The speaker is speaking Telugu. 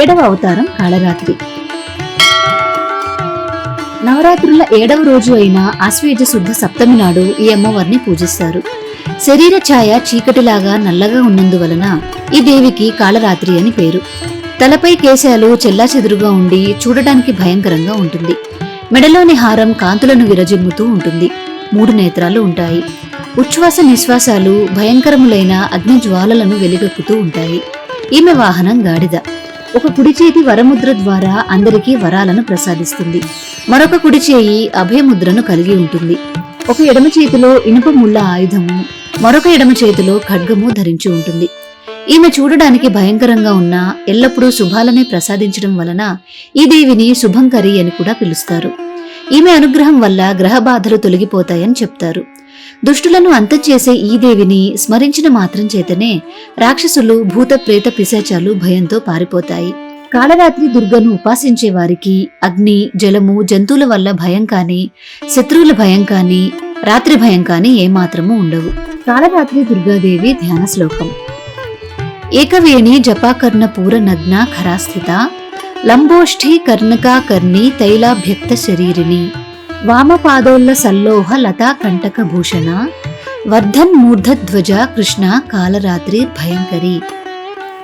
ఏడవ అవతారం కాళరాత్రి. నవరాత్రుల ఏడవ రోజు అయిన ఆశ్వేజ శుద్ధ సప్తమి నాడు ఈ అమ్మవారిని పూజిస్తారు. శరీర ఛాయ చీకటిలాగా నల్లగా ఉన్నందువలన ఈ దేవికి కాళరాత్రి అని పేరు. తలపై కేశాలు చెల్లాచెదురుగా ఉండి చూడటానికి భయంకరంగా ఉంటుంది. మెడలోని హారం కాంతులను విరజిమ్ముతూ ఉంటుంది. మూడు నేత్రాలు ఉంటాయి. ఉచ్ఛ్వాస నిశ్వాసాలు భయంకరములైన అగ్ని జ్వాలలను వెలుగెక్కుతూ ఉంటాయి. ఈమె వాహనం గాడిద. ఒక కుడి చేతి వరముద్ర ద్వారా అందరికీ వరాలను ప్రసాదిస్తుంది. మరొక కుడి చేయి అభయముద్రను కలిగి ఉంటుంది. ఒక ఎడమ చేతిలో ఇనుప ముళ్ళ ఆయుధము మరొక ఎడమ చేతిలో ఖడ్గము ధరించి ఉంటుంది. ఈమె చూడడానికి భయంకరంగా ఉన్న ఎల్లప్పుడూ శుభాలనే ప్రసాదించడం వలన ఈ దేవిని శుభంకరి అని కూడా పిలుస్తారు. ఈమె అనుగ్రహం వల్ల గ్రహ బాధలు తొలగిపోతాయని చెప్తారు. దుష్టులను అంతం చేసే ఈ దేవిని స్మరించిన మాత్రం చేతనే రాక్షసులు భూత ప్రేత పిశాచాలు భయంతో పారిపోతాయి. కాళరాత్రి దుర్గను ఉపాసించే వారికి అగ్ని జలము జంతువుల వల్ల భయం కాని శత్రువుల భయం కాని రాత్రి భయం కాని ఏమాత్రము ఉండవు. కాళరాత్రి దుర్గాదేవి ధ్యాన శ్లోకం. ఏకవేణి జపాకర్ణ పూర నగ్న ఖరాస్థిత లంబోష్ఠి కర్ణకా కర్ణి తైలాభ్యక్త శరీరిణి వామపాదోల్ల సల్లోహ లతా కంటక భూషణ వర్ధన్ మూర్ధధ్వజ కృష్ణ కాలరాత్రి భయంకరి.